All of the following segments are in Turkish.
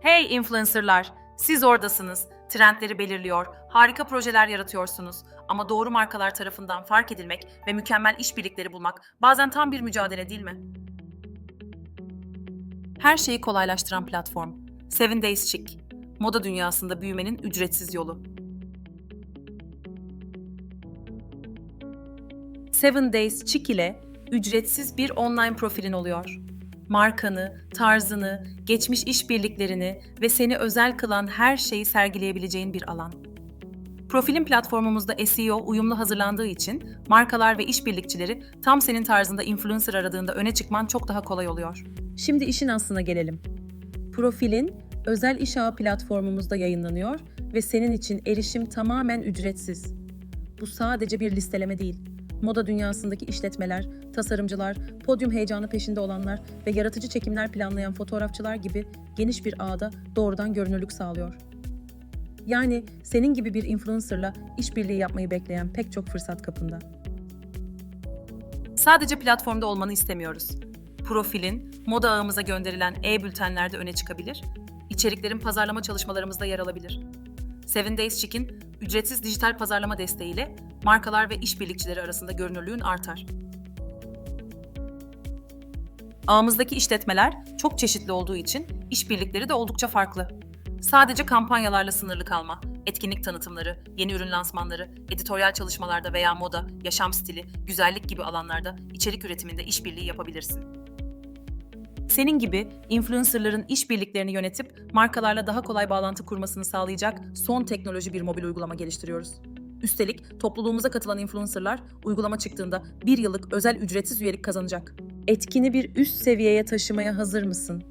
Hey influencerlar, siz oradasınız. Trendleri belirliyor, harika projeler yaratıyorsunuz. Ama doğru markalar tarafından fark edilmek ve mükemmel işbirlikleri bulmak bazen tam bir mücadele değil mi? Her şeyi kolaylaştıran platform. Seven Days Chic. Moda dünyasında büyümenin ücretsiz yolu. Seven Days Chic ile ücretsiz bir online profilin oluyor. Markanı, tarzını, geçmiş işbirliklerini ve seni özel kılan her şeyi sergileyebileceğin bir alan. Profilin platformumuzda SEO uyumlu hazırlandığı için markalar ve işbirlikçileri tam senin tarzında influencer aradığında öne çıkman çok daha kolay oluyor. Şimdi işin aslına gelelim. Profilin özel iş ağı platformumuzda yayınlanıyor ve senin için erişim tamamen ücretsiz. Bu sadece bir listeleme değil. Moda dünyasındaki işletmeler, tasarımcılar, podyum heyecanı peşinde olanlar ve yaratıcı çekimler planlayan fotoğrafçılar gibi geniş bir ağda doğrudan görünürlük sağlıyor. Yani senin gibi bir influencerla işbirliği yapmayı bekleyen pek çok fırsat kapında. Sadece platformda olmanı istemiyoruz. Profilin, moda ağımıza gönderilen e-bültenlerde öne çıkabilir, içeriklerin pazarlama çalışmalarımızda yer alabilir. Seven Days Chic'in ücretsiz dijital pazarlama desteğiyle markalar ve işbirlikçileri arasında görünürlüğün artar. Ağımızdaki işletmeler çok çeşitli olduğu için işbirlikleri de oldukça farklı. Sadece kampanyalarla sınırlı kalma, etkinlik tanıtımları, yeni ürün lansmanları, editoryal çalışmalarda veya moda, yaşam stili, güzellik gibi alanlarda içerik üretiminde işbirliği yapabilirsin. Senin gibi influencerların işbirliklerini yönetip markalarla daha kolay bağlantı kurmasını sağlayacak son teknoloji bir mobil uygulama geliştiriyoruz. Üstelik topluluğumuza katılan influencerlar uygulama çıktığında bir yıllık özel ücretsiz üyelik kazanacak. Etkini bir üst seviyeye taşımaya hazır mısın?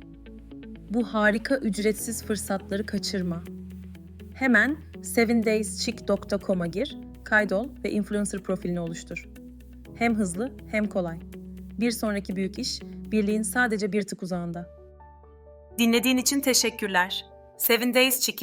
Bu harika ücretsiz fırsatları kaçırma. Hemen 7dayschick.com'a gir, kaydol ve influencer profilini oluştur. Hem hızlı hem kolay. Bir sonraki büyük iş, birliğin sadece bir tık uzağında. Dinlediğin için teşekkürler. Seven Days Chick'in